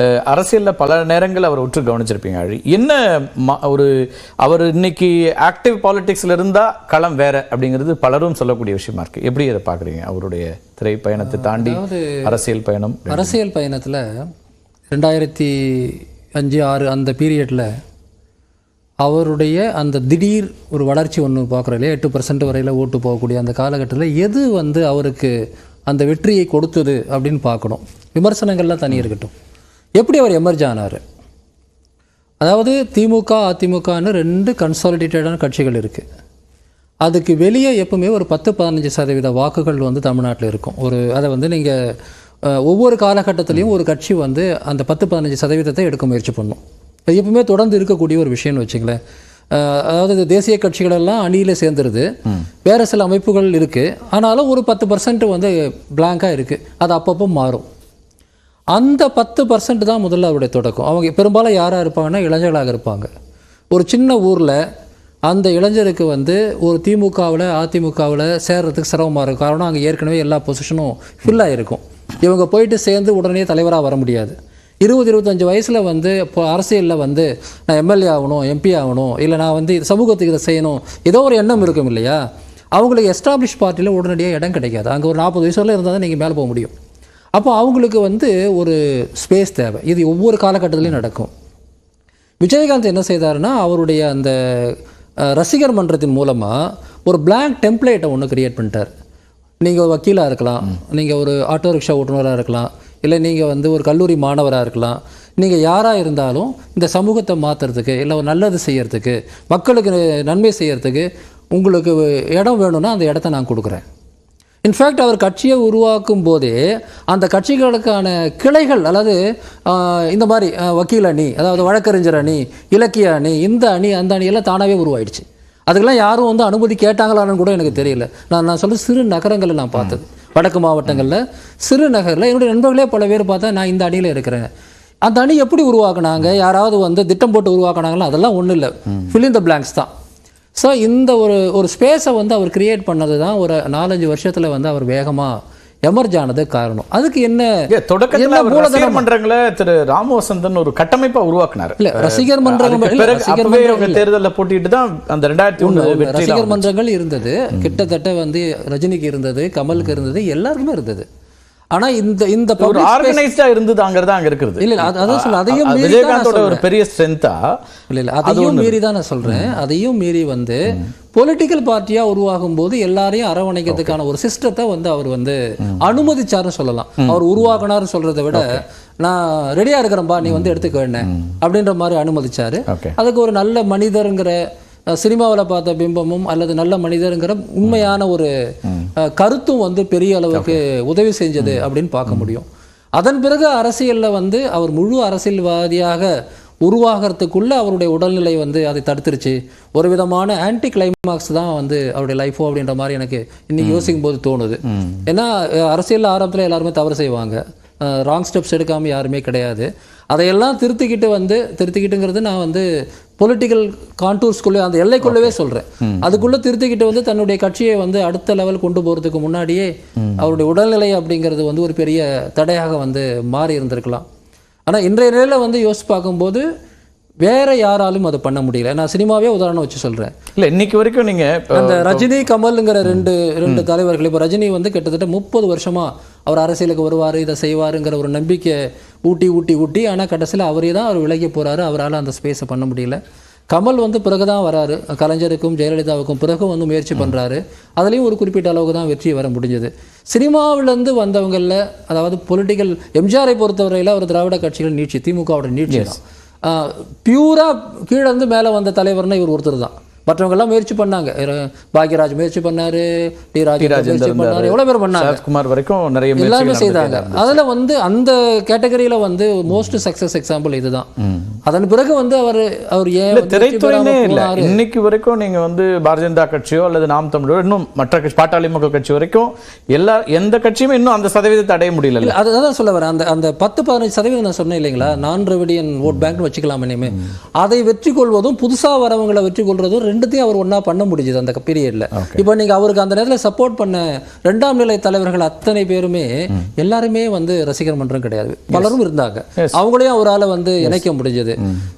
அரசியல்ல பல நேரங்கள் அவர் உற்று கவனிச்சிருப்பீங்க அழி. என்ன ம- ஒரு அவர் இன்னைக்கு ஆக்டிவ் பாலிடிக்ஸ்ல இருந்தா களம் வேற அப்படிங்கிறது பலரும் சொல்லக்கூடிய விஷயமா இருக்கு. எப்படி அதை பாக்குறீங்க அவருடைய திரை பயணத்தை தாண்டி அரசியல் பயணம் அரசியல் பயணத்தில் ரெண்டாயிரத்தி அஞ்சு ஆறு அந்த பீரியடில் அவருடைய அந்த திடீர் ஒரு வளர்ச்சி ஒன்று பார்க்குறோம் இல்லையா? எட்டு பர்சன்ட் வரையில் ஓட்டு போகக்கூடிய அந்த காலகட்டத்தில் எது வந்து அவருக்கு அந்த வெற்றியை கொடுத்தது அப்படின்னு பார்க்கணும். விமர்சனங்கள்லாம் தனி இருக்கட்டும். எப்படி அவர் எமர்ஜ் ஆனார்? அதாவது திமுக அதிமுகன்னு ரெண்டு கன்சாலிடேட்டடான கட்சிகள் இருக்குது அதுக்கு வெளியே எப்பவுமே ஒரு பத்து பதினஞ்சு சதவீத வாக்குகள் வந்து தமிழ்நாட்டில் இருக்கும். ஒரு அதை வந்து நீங்கள் ஒவ்வொரு காலகட்டத்திலையும் ஒரு கட்சி வந்து அந்த பத்து பதினஞ்சு சதவீதத்தை எடுக்க முயற்சி பண்ணும். அது எப்பவுமே தொடர்ந்து இருக்கக்கூடிய ஒரு விஷயம்னு வச்சுங்களேன். அதாவது தேசிய கட்சிகள் எல்லாம் அணியில் சேர்ந்துருது. வேறு சில அமைப்புகள் இருக்குது ஆனாலும் ஒரு பத்து பர்சன்ட் வந்து பிளாங்காக இருக்குது அது அப்பப்போ மாறும். அந்த பத்து பர்சன்ட் தான் முதல்ல அவருடைய தொடக்கம். அவங்க பெரும்பாலும் யாராக இருப்பாங்கன்னா இளைஞர்களாக இருப்பாங்க. ஒரு சின்ன ஊரில் அந்த இளைஞருக்கு வந்து ஒரு திமுகவில் அதிமுகவில் சேர்றதுக்கு சிரமமாக இருக்கும். காரணம் அங்கே ஏற்கனவே எல்லா பொசிஷனும் ஃபில் இருக்கும் இவங்க போயிட்டு சேர்ந்து உடனே தலைவராக வர முடியாது. இருபது இருபத்தஞ்சு வயசில் வந்து இப்போ அரசியலில் வந்து நான் எம்எல்ஏ ஆகணும் எம்பி ஆகணும் இல்லை நான் வந்து இது சமூகத்துக்கு இதை செய்யணும் ஏதோ ஒரு எண்ணம் இருக்கும் இல்லையா? அவங்களுக்கு எஸ்டாப்ளிஷ் பார்ட்டியில் உடனடியாக இடம் கிடைக்காது. அங்கே ஒரு நாற்பது வயசு இருந்தால் தான் நீங்கள் மேலே போக முடியும். அப்போ அவங்களுக்கு வந்து ஒரு ஸ்பேஸ் தேவை. இது ஒவ்வொரு காலகட்டத்திலையும் நடக்கும். விஜயகாந்த் என்ன செய்தாருன்னா அவருடைய அந்த ரசிகர் மன்றத்தின் மூலமாக ஒரு பிளாங்க் டெம்ப்ளேட்டை ஒன்று கிரியேட் பண்ணிட்டார். நீங்கள் வக்கீலாக இருக்கலாம் நீங்கள் ஒரு ஆட்டோ ரிக்ஷா ஓட்டுநராக இருக்கலாம் இல்லை நீங்கள் வந்து ஒரு கல்லூரி மாணவராக இருக்கலாம் நீங்கள் யாராக இருந்தாலும் இந்த சமூகத்தை மாற்றுறதுக்கு இல்லை ஒரு நல்லது செய்யறதுக்கு மக்களுக்கு நன்மை செய்யறதுக்கு உங்களுக்கு இடம் வேணும்னா அந்த இடத்த நான் கொடுக்குறேன். இன்ஃபேக்ட் அவர் கட்சியை உருவாக்கும் போதே அந்த கட்சிகளுக்கான கிளைகள் அதாவது இந்த மாதிரி வக்கீல் அணி அதாவது வழக்கறிஞர் அணி இலக்கிய அணி இந்த அணி அந்த அணி எல்லாம் தானாகவே உருவாயிடுச்சு. அதுக்கெல்லாம் யாரும் வந்து அனுமதி கேட்டாங்களான்னு கூட எனக்கு தெரியல. நான் நான் சொல்ல சிறு நகரங்களில் நான் பார்த்தது. வடக்கு மாவட்டங்களில் சிறு நகரில் என்னுடைய நண்பர்களே பல பேர் பார்த்தா நான் இந்த அணியில் இருக்கிறேன். அந்த அணி எப்படி உருவாக்குனாங்க? யாராவது வந்து திட்டம் போட்டு உருவாக்குனாங்களா? அதெல்லாம் ஒன்றும் இல்லை. in the blanks தான். ஸோ இந்த ஒரு ஒரு ஸ்பேஸை வந்து அவர் கிரியேட் பண்ணது தான் ஒரு நாலஞ்சு வருஷத்தில் வந்து அவர் வேகமாக எமர்ஜ் ஆனது காரணம். அதுக்கு என்ன தொடக்கத்துல? ரசிகர் மன்றங்களை திரு ராமவசந்தன் ஒரு கட்டமைப்பா உருவாக்குனார். இல்ல, ரசிகர் பிறகு ரசிகர் இல்ல. தேர்தல்ல போட்டிட்டு தான் அந்த ரெண்டாயிரத்தி வெற்றி ரசிகர் மன்றங்கள் இருந்தது. கிட்டத்தட்ட வந்து ரஜினிக்கு இருந்தது கமலுக்கு இருந்தது எல்லாருக்குமே இருந்தது. ஆனா இந்த இந்த ஒரு ஆர்கனைஸ்டா இருந்ததுங்கிறது அங்க இருக்கிறது இல்ல, இல்ல, அது- அதான் சொல்ல, அதையும் விஜயகாந்தோட ஒரு பெரிய ஸ்ட்ரென்த்தா இல்ல இல்ல அதையும் மீறி தான் நான் சொல்றேன். அதையும் மீறி வந்து பொலிட்டிக்கல் பார்ட்டியா உருவாகும் போது எல்லாரையும் அரவணைக்கிறதுக்கான ஒரு சிஸ்டத்தை வந்து அவர் வந்து அனுமதிச்சாருன்னு சொல்லலாம். அவர் உருவாக்கினார்னு சொல்றதை விட நான் ரெடியா இருக்கிறேன்பா நீ வந்து எடுத்துக்க வேணேன் அப்படின்ற மாதிரி அனுமதிச்சாரு. அதுக்கு ஒரு நல்ல மனிதருங்கிற சினிமாவில் பார்த்த பிம்பமும் அல்லது நல்ல மனிதருங்கிற உண்மையான ஒரு கருத்தும் வந்து பெரிய அளவுக்கு உதவி செஞ்சது அப்படின்னு பார்க்க முடியும். அதன் பிறகு அரசியல்ல வந்து அவர் முழு அரசியல்வாதியாக உருவாகிறதுக்குள்ள அவருடைய உடல்நிலை வந்து அதை தடுத்துருச்சு. ஒரு விதமான ஆன்டி கிளைமாக்ஸ் தான் வந்து அவருடைய லைஃபோ அப்படின்ற மாதிரி எனக்கு இன்னைக்கு யோசிக்கும் போது தோணுது. ஏன்னா அரசியல் ஆரம்பத்தில் எல்லாருமே தவறு செய்வாங்க. ராங் ஸ்டெப்ஸ் எடுக்காமல் யாருமே கிடையாது. அதையெல்லாம் திருத்திக்கிட்டு வந்து திருத்திக்கிட்டுங்கிறது நான் வந்து பொலிட்டிக்கல் கான்டூர்ஸ்குள்ளே அந்த எல்லைக்குள்ளவே சொல்கிறேன் அதுக்குள்ளே திருத்திக்கிட்டு வந்து தன்னுடைய கட்சியை வந்து அடுத்த லெவல் கொண்டு போகிறதுக்கு முன்னாடியே அவருடைய உடல்நிலை அப்படிங்கிறது வந்து ஒரு பெரிய தடையாக வந்து மாறி இருந்திருக்கலாம். ஆனால் இன்றைய நிலையில் வந்து யோசிச்சு பார்க்கும்போது வேற யாராலும் அதை பண்ண முடியல. நான் சினிமாவே உதாரணம் வச்சு சொல்கிறேன் இல்ல இன்னைக்கு வரைக்கும் நீங்க அந்த ரஜினி கமல்ங்கிற ரெண்டு ரெண்டு தலைவர்கள் இப்போ ரஜினி வந்து கிட்டத்தட்ட முப்பது வருஷமா அவர் அரசியலுக்கு வருவார் இதை செய்வாருங்கிற ஒரு நம்பிக்கை ஊட்டி ஊட்டி ஊட்டி ஆனால் கடைசியில் அவரே தான் அவர் விலகி போறாரு. அவரால் அந்த ஸ்பேஸை பண்ண முடியல. கமல் வந்து பிறகு தான் வராரு. கலைஞருக்கும் ஜெயலலிதாவுக்கும் பிறகு வந்து முயற்சி பண்றாரு. அதுலேயும் ஒரு குறிப்பிட்ட அளவுக்கு தான் வெற்றி வர முடிஞ்சது. சினிமாவிலேருந்து வந்தவங்களில் அதாவது பொலிட்டிக்கல் எம்ஜிஆரை பொறுத்தவரையில் அவர் திராவிட கட்சிகள் நீட்சி திமுகவோட நீட்சி தான். பியூரா கீழே இருந்து மேலே வந்த தலைவர்னா இவர் ஒருத்தர் தான். மற்றவங்க எல்லாம் முயற்சி பண்ணாங்க. பாக்யராஜ் முயற்சி பண்ணாரு டி ராஜேந்தர் முயற்சி பண்ணாரு எவ்வளவு பேர் பண்ணாங்க. சரத்குமார் வரைக்கும் நிறைய எல்லாருமே செய்தாங்க. அதுல வந்து அந்த கேட்டகரியில வந்து மோஸ்ட் சக்சஸ் எக்ஸாம்பிள் இதுதான். அதன் பிறகு வந்து அவர் அவர் ஏன் பெறாம இல்ல? இன்னைக்கு வரைக்கும் நீங்க வந்து பாரதிய ஜனதா கட்சியோ அல்லது நாம் தமிழோ இன்னும் மற்ற கட்சி பாட்டாளி மக்கள் கட்சி வரைக்கும் எல்லா எந்த கட்சியுமே இன்னும் அந்த சதவீதத்தை அடைய முடியல. இல்ல அது அதான் சொல்ல வரேன். அந்த அந்த பத்து பதினஞ்சு சதவீதம் நான் சொன்னேன் இல்லைங்களா? நான் திராவிடியன் ஓட் பேங்க்னு வச்சுக்கலாம் இனிமே. அதை வெற்றி கொள்வதும் புதுசா வரவங்களை வெற்றி கொள்றதும் ரெண்டுத்தையும் அவர் ஒண்ணா பண்ண முடிஞ்சது அந்த பீரியட்ல இப்போ நீங்க அவருக்கு அந்த நேரத்துல சப்போர்ட் பண்ண ரெண்டாம் நிலை தலைவர்கள் அத்தனை பேருமே எல்லாருமே வந்து ரசிகர் மன்றம் கிடையாது. பலரும் இருந்தாங்க. அவங்களையும் அவரால வந்து இணைக்க முடிஞ்சது.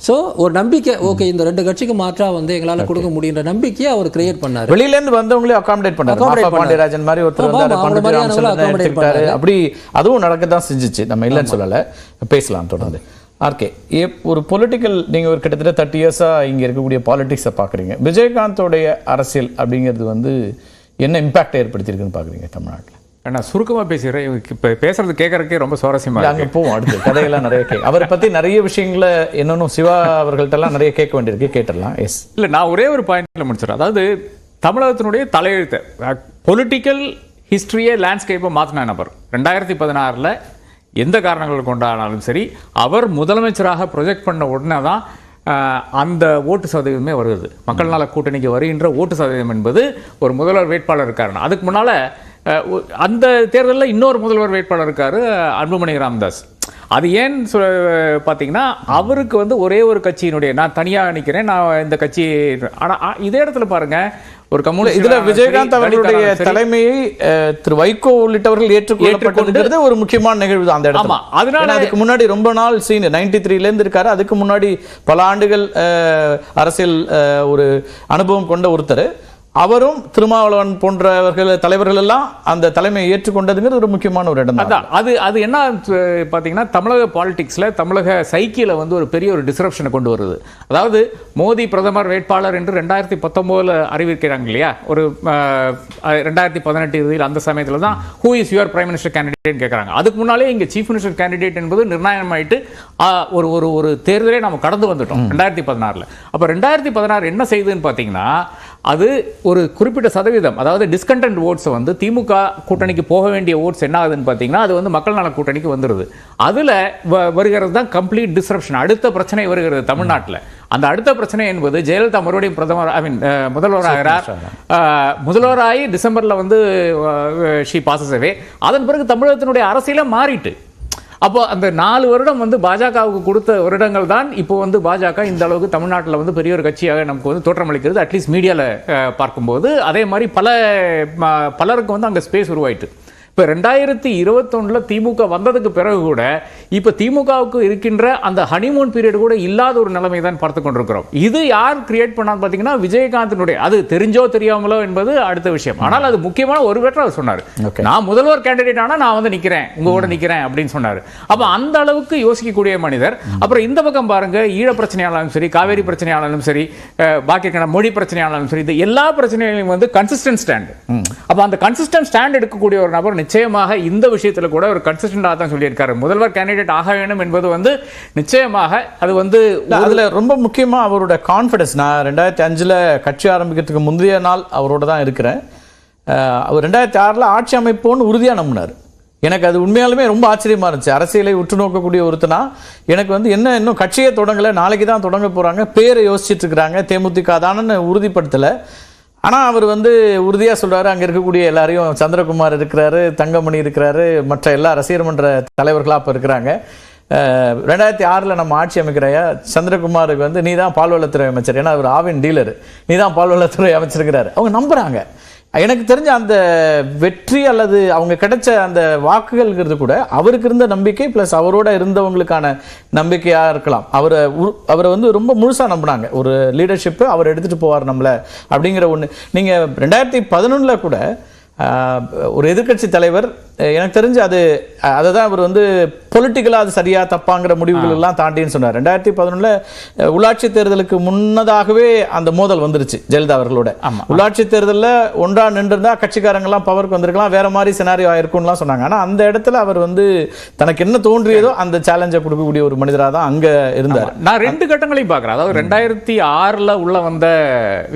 சோ ஒரு நம்பிக்கை ஓகே இந்த ரெண்டு கட்சிக்கு மாற்றா வந்து எங்களால கொடுக்க முடியுன்ற நம்பிக்கையை அவர் கிரியேட் பண்ணாரு. வெளியில இருந்து வந்தவங்களே அகாமடேட் பண்ணாரு. பாண்டியராஜன் மாதிரி ஒருத்தர் மாதிரியானவங்கள ராமச்சந்திரனை accommodate எடுத்துக்கிட்டாரு. பண்ணாரு. அப்படி அதுவும் நடக்கத்தான் செஞ்சுச்சு. நம்ம இல்லைன்னு சொல்லல. பேசலாம் தொடர்ந்து. ஆர்கே ஒரு பொலிட்டிக்கல் நீங்க ஒரு கிட்டத்தட்ட தேர்ட்டி இயர்ஸா இங்க இருக்கக்கூடிய பாலிடிக்ஸை பாக்குறீங்க. விஜயகாந்தோடைய அரசியல் அப்படிங்கிறது வந்து என்ன இம்பாக்ட் ஏற்படுத்தியிருக்குன்னு பாக்குறீங்க தமிழ்நாட்டுல? நான் சுருக்கமா பேசுகிறேன் இப்போ பேசுறது கேட்கறதுக்கே ரொம்ப சுவாரஸ்யமா இல்ல, இருக்கு. அங்க போவோம் அடுத்து கதையெல்லாம் நிறைய கே அவரை பத்தி நிறைய விஷயங்களை இன்னொன்னும் சிவா அவர்கள்ட்ட எல்லாம் நிறைய கேட்க வேண்டியிருக்கு. கேட்டுடலாம். எஸ் இல்ல நான் ஒரே ஒரு பாயிண்ட்ல முடிச்சிடறேன். அதாவது தமிழகத்தினுடைய தலையெழுத்து பொலிட்டிக்கல் ஹிஸ்டரியே லேண்ட்ஸ்கேப்பை மாற்றின நபர் ரெண்டாயிரத்தி பதினாறில் எந்த காரணங்கள் கொண்டாடினாலும் சரி அவர் முதலமைச்சராக ப்ரொஜெக்ட் பண்ண உடனே தான் அந்த ஓட்டு சதவீதமே வருது மக்கள் நல கூட்டணிக்கு வருகின்ற ஓட்டு சதவீதம் என்பது ஒரு முதல்வர் வேட்பாளர் இருக்காருன்னா. அதுக்கு முன்னால் அந்த தேர்தலில் இன்னொரு முதல்வர் வேட்பாளர் இருக்கார் அன்புமணி ராமதாஸ். அது ஏன் சொ- பார்த்தீங்கன்னா அவருக்கு வந்து ஒரே ஒரு கட்சியினுடைய நான் தனியாக நிற்கிறேன் நான் இந்த கட்சி ஆனால் இதே இடத்துல பாருங்கள் ஒரு கம்யூனிஸ்ட் இதுல விஜயகாந்த் அவர்களுடைய தலைமையை திரு வைகோ உள்ளிட்டவர்கள் ஏற்றுக்கொள்ளப்பட்டதுங்கிறது ஒரு முக்கியமான நிகழ்வு அந்த இடத்துல. அதனால- அதுக்கு முன்னாடி ரொம்ப நாள் சீனியர் நைன்டி த்ரீல இருந்து இருக்காரு. அதுக்கு முன்னாடி பல ஆண்டுகள் அரசியல் ஒரு அனுபவம் கொண்ட ஒருத்தர். அவரும் திருமாவளவன் போன்றவர்கள் தலைவர்கள் எல்லாம் அந்த தலைமையை ஏற்றுக்கொண்டதுங்கிறது ஒரு முக்கியமான ஒரு இடம் தான் அது அது என்ன அஹ், பாத்தீங்கன்னா தமிழக பாலிடிக்ஸ்ல தமிழக சைக்கிள வந்து ஒரு பெரிய ஒரு டிஸ்ரப்ஷனை கொண்டு வருது. அதாவது மோடி பிரதமர் வேட்பாளர் என்று ரெண்டாயிரத்தி பத்தொன்பதுல அறிவிக்கிறாங்க இல்லையா? ஒரு ரெண்டாயிரத்தி பதினெட்டு இறுதியில் அந்த சமயத்துல தான் who is your prime minister candidate கேட்கறாங்க அதுக்கு முன்னாலே இங்க சீஃப் மினிஸ்டர் கேண்டிடேட் என்பது நிர்ணயமாயிட்டு ஒரு ஒரு ஒரு தேர்தலே நம்ம கடந்து வந்துட்டோம் ரெண்டாயிரத்தி பதினாறுல. அப்ப ரெண்டாயிரத்தி பதினாறு என்ன செய்யுதுன்னு பாத்தீங்கன்னா அது ஒரு குறிப்பிட்ட சதவீதம். அதாவது டிஸ்கண்டன்ட் ஓட்ஸ் வந்து திமுக கூட்டணிக்கு போக வேண்டிய ஓட்ஸ் என்ன ஆகுதுன்னு பார்த்தீங்கன்னா அது வந்து மக்கள் நல கூட்டணிக்கு வந்துருது. அதுல வருகிறது தான் கம்ப்ளீட் டிஸ்ரப்ஷன் அடுத்த பிரச்சனை வருகிறது தமிழ்நாட்டுல. அந்த அடுத்த பிரச்சனை என்பது ஜெயலலிதா மறுபடியும் பிரதமர் ஐ மீன் முதல்வராகிறார் முதல்வராகி டிசம்பர்ல வந்து ஷி பாசஸ் அவே அதன் பிறகு தமிழகத்தினுடைய அரசியல மாறிட்டு. அப்போ அந்த நாலு வருடம் வந்து பாஜகவுக்கு கொடுத்த வருடங்கள் தான் இப்போ வந்து பாஜக இந்த அளவுக்கு தமிழ்நாட்டில் வந்து பெரிய ஒரு கட்சியாக நமக்கு வந்து தோற்றமளிக்கிறது. அட்லீஸ்ட் மீடியாவில் பார்க்கும்போது. அதே மாதிரி பல ம- பலருக்கு வந்து அங்கே ஸ்பேஸ் உருவாயிட்டு. இப்போ ரெண்டாயிரத்தி இருபத்தொன்னில் திமுக வந்ததுக்கு பிறகு கூட இப்போ திமுகவுக்கு இருக்கின்ற அந்த ஹனிமூன் பீரியட் கூட இல்லாத ஒரு நிலைமை தான் பார்த்து கொண்டிருக்கிறோம். இது யார் கிரியேட் பண்ணான்னு பார்த்தீங்கன்னா விஜயகாந்தினுடைய அது தெரிஞ்சோ தெரியாமலோ என்பது அடுத்த விஷயம். ஆனால் அது முக்கியமான ஒரு வெற்ற அவர் சொன்னார். நான் முதல்வர் கேண்டிடேட் ஆனா நான் வந்து நிக்கிறேன். உங்க கூட நிக்கிறேன் அப்படின்னு சொன்னாரு. அப்ப அந்த அளவுக்கு யோசிக்கக்கூடிய மனிதர் அப்புறம் இந்த பக்கம் பாருங்க ஈழ பிரச்சனையானாலும் சரி காவேரி பிரச்சனையானாலும் சரி பாக்கி மொழி பிரச்சனையானாலும் சரி இது எல்லா பிரச்சனைகளையும் வந்து கன்சிஸ்டன்ட் ஸ்டாண்ட் அப்ப அந்த கன்சிஸ்டன்ட் ஸ்டாண்ட் எடுக்கக்கூடிய ஒரு நபர் நிச்சயமாக இந்த விஷயத்துல கூட ஒரு கன்சிஸ்டன்டாக தான் சொல்லியிருக்காரு. முதல்வர் கேண்டிடேட் ஆக வேண்டும் என்பது வந்து நிச்சயமாக அது வந்து அதுல ரொம்ப முக்கியமா அவரோட கான்ஃபிடன்ஸ் நான் ரெண்டாயிரத்தி அஞ்சுல கட்சி ஆரம்பிக்கிறதுக்கு முந்தைய நாள் அவரோட தான் இருக்கிறேன். அவர் ரெண்டாயிரத்தி ஆறுல ஆட்சி அமைப்போன்னு உறுதியா நம்பினார். எனக்கு அது உண்மையாலுமே ரொம்ப ஆச்சரியமா இருந்துச்சு. அரசியலை உற்று நோக்கக்கூடிய ஒருத்தனா எனக்கு வந்து என்ன இன்னும் கட்சியே தொடங்கல நாளைக்கு தான் தொடங்க போறாங்க பேரை யோசிச்சுட்டு இருக்கிறாங்க தேமுதிக தானன்னு உறுதிப்படுத்தல. ஆனால் அவர் வந்து உறுதியாக சொல்கிறாரு அங்கே இருக்கக்கூடிய எல்லாரையும் சந்திரகுமார் இருக்கிறாரு தங்கமணி இருக்கிறாரு மற்ற எல்லா ரசிகர் மன்ற தலைவர்களாக அப்போ இருக்கிறாங்க. ரெண்டாயிரத்தி ஆறில் நம்ம ஆட்சி அமைக்கிறையா? சந்திரகுமாருக்கு வந்து நீ தான் பால்வளத்துறை அமைச்சர். ஏன்னா அவர் ஆவின் டீலர். நீ தான் பால்வளத்துறை அமைச்சிருக்கிறாரு. அவங்க நம்புறாங்க. எனக்கு தெரிஞ்ச அந்த வெற்றி அல்லது அவங்க கிடைச்ச அந்த வாக்குகள்ங்கிறது கூட அவருக்கு இருந்த நம்பிக்கை பிளஸ் அவரோட இருந்தவங்களுக்கான நம்பிக்கையாக இருக்கலாம். அவரை அவரை வந்து ரொம்ப முழுசாக நம்பினாங்க. ஒரு லீடர்ஷிப்பு அவர் எடுத்துகிட்டு போவார் நம்மளை அப்படிங்கிற ஒன்று நீங்கள் ரெண்டாயிரத்தி பதினொன்றில் கூட ஒரு எதிர்க்கட்சி தலைவர் எனக்கு தெரிஞ்சு அது அதை தான் அவர் வந்து பொலிட்டிக்கலாக அது சரியா தப்பாங்கிற முடிவுகள் எல்லாம் தாண்டின்னு சொன்னார். ரெண்டாயிரத்தி பதினொன்னுல உள்ளாட்சி தேர்தலுக்கு முன்னதாகவே அந்த மோதல் வந்துருச்சு ஜெயலலிதா அவர்களோட. உள்ளாட்சி தேர்தலில் ஒன்றா நின்றுருந்தா கட்சிக்காரங்க எல்லாம் பவருக்கு வந்திருக்கலாம் வேற மாதிரி சினாரியோ ஆயிருக்கும்லாம் சொன்னாங்க. ஆனா அந்த இடத்துல அவர் வந்து தனக்கு என்ன தோன்றியதோ அந்த சேலஞ்சை கொடுக்கக்கூடிய ஒரு மனிதரா தான் அங்க இருந்தார். நான் ரெண்டு கட்டங்களையும் பார்க்குறேன். அதாவது ரெண்டாயிரத்தி ஆறுல உள்ள வந்த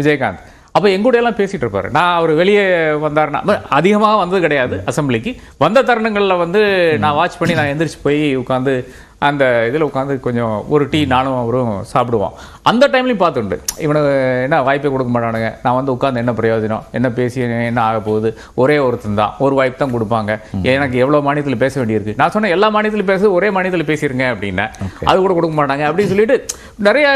விஜயகாந்த். அப்போ எங்கூடையெல்லாம் பேசிகிட்டு இருப்பார். நான் அவர் வெளியே வந்தார்னா அதிகமாக வந்தது கிடையாது அசெம்பிளிக்கு வந்த தருணங்களில் வந்து நான் வாட்ச் பண்ணி நான் எந்திரிச்சு போய் உட்காந்து அந்த இதில் உட்காந்து கொஞ்சம் ஒரு டீ நானும் அவரும் சாப்பிடுவோம். அந்த டைம்லையும் பார்த்துண்டு. இவனுக்கு என்ன வாய்ப்பே கொடுக்க மாட்டானுங்க. நான் வந்து உட்காந்து என்ன பிரயோஜனம்? என்ன பேசி என்ன ஆக போகுது? ஒரே ஒருத்தன் தான். ஒரு வாய்ப்பு தான் கொடுப்பாங்க. எனக்கு எவ்வளோ மாநிலத்தில் பேச வேண்டியிருக்கு? நான் சொன்னேன் எல்லா மாநிலத்திலும் பேச ஒரே மாநிலத்தில் பேசிருங்க அப்படின்னேன். அது கூட கொடுக்க மாட்டாங்க அப்படின்னு சொல்லிட்டு நிறைய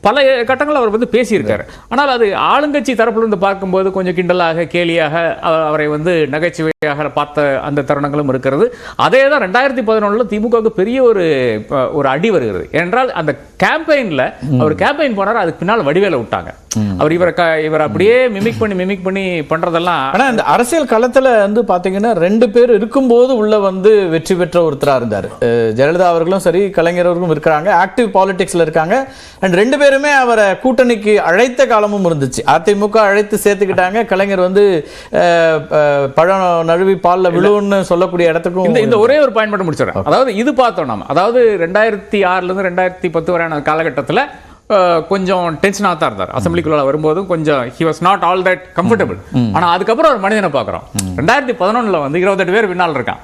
பல கட்டங்கள் அவர் வந்து பேசியிருக்காரு. ஆனால் அது ஆளுங்கட்சி தரப்புல இருந்து பார்க்கும்போது கொஞ்சம் கிண்டலாக கேலியாக அவ- அவரை வந்து நகைச்சுவையாக பார்த்த அந்த தருணங்களும் இருக்கிறது. அதே தான் ரெண்டாயிரத்தி பதினொன்றில் திமுகவுக்கு பெரிய ஒரு ஒரு அடி வருகிறது. ஏனென்றால் அந்த கேம்பெயினில் அவர் கேம்பெயின் போனார் அதுக்கு பின்னால் வடிவேல விட்டாங்க. அவர் இவரை இவர் அப்படியே மிமிக் பண்ணி மிமிக் பண்ணி பண்றதெல்லாம் ஆனா இந்த அரசியல் களத்துல வந்து பாத்தீங்கன்னா ரெண்டு பேர் இருக்கும்போது உள்ள வந்து வெற்றி பெற்ற ஒருத்தரா இருந்தார். ஜெயலலிதா அவர்களும் சரி கலைஞர் அவர்களும் இருக்கிறாங்க ஆக்டிவ் பாலிடிக்ஸ்ல இருக்காங்க. அண்ட் ரெண்டு பேருமே அவரை கூட்டணிக்கு அழைத்த காலமும் இருந்துச்சு. அதிமுக அழைத்து சேர்த்துக்கிட்டாங்க. கலைஞர் வந்து பழம் நழுவி பால்ல விழுவுன்னு சொல்லக்கூடிய இடத்துக்கும் இந்த இந்த ஒரே ஒரு பாயிண்ட் மட்டும் முடிச்சிடறேன் அதாவது இது பார்த்தோம் நாம. அதாவது ரெண்டாயிரத்தி ஆறுல இருந்து ரெண்டாயிரத்தி பத்து வரையான காலகட்டத்துல கொஞ்சம் டென்ஷனாக தான் இருந்தார். அசம்பிளிக்குள்ள வரும்போதும் கொஞ்சம் he was not all that comfortable ஆனா அதுக்கப்புறம் ஒரு மனிதனை பார்க்குறோம் ரெண்டாயிரத்தி பதினொன்னுல வந்து இருபத்தெட்டு பேர் பின்னால் இருக்கான்.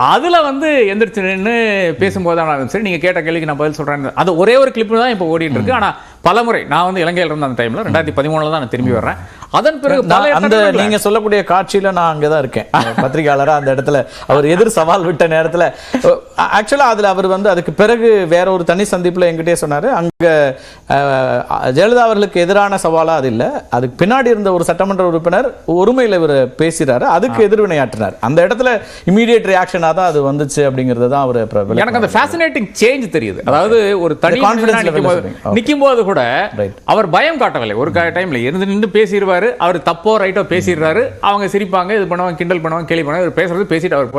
அதுல வந்து எந்திரிச்சு நின்று பேசும்போது சரி நீங்க கேட்ட கேள்விக்கு நான் பதில் சொல்றேன் அது ஒரே ஒரு கிளிப் தான் இப்போ ஓடிட்டு இருக்கு. ஆனா பலமுறை நான் வந்து இலங்கையில இருந்த அந்த டைம்ல ரெண்டாயிரத்தி பதிமூணுல தான் நான் திரும்பி வர்றேன். அதன் பிறகு அந்த நீங்க சொல்லக்கூடிய காட்சியில நான் அங்கதான் இருக்கேன். பத்திரிகையாளரா அந்த இடத்துல அவர் எதிர் சவால் விட்ட நேரத்துல ஆக்சுவலா அதுல அவர் வந்து அதுக்கு பிறகு வேற ஒரு தனி சந்திப்புல என்கிட்டயே சொன்னாரு. அங்க ஜெயலலிதா அவர்களுக்கு எதிரான சவாலா அது இல்ல. அதுக்கு பின்னாடி இருந்த ஒரு சட்டமன்ற உறுப்பினர் ஒருமையில இவர் பேசுறாரு. அதுக்கு எதிர்வினையாற்றினார். அந்த இடத்துல இமீடியட் ரியாக்ஷனா தான் அது வந்துச்சு அப்படிங்கறத தான் அவர். எனக்கு அந்த ஃபேசினேட்டிங் சேஞ்ச் தெரியுது. அதாவது ஒரு தனி level நிற்கும் போது கூட. அவர் பயம் காட்டவில்லை. ஒரு டைம்ல இருந்து நின்று பேசிடுவாரு. அவர் தப்போ ரைட்டோ பேசிடுறாரு. அவங்க சிரிப்பாங்க இது பண்ணுவாங்க கிண்டல் பண்ணுவாங்க கேலி பண்ணுவாங்க பேசுறது பேசிட்டு அவர்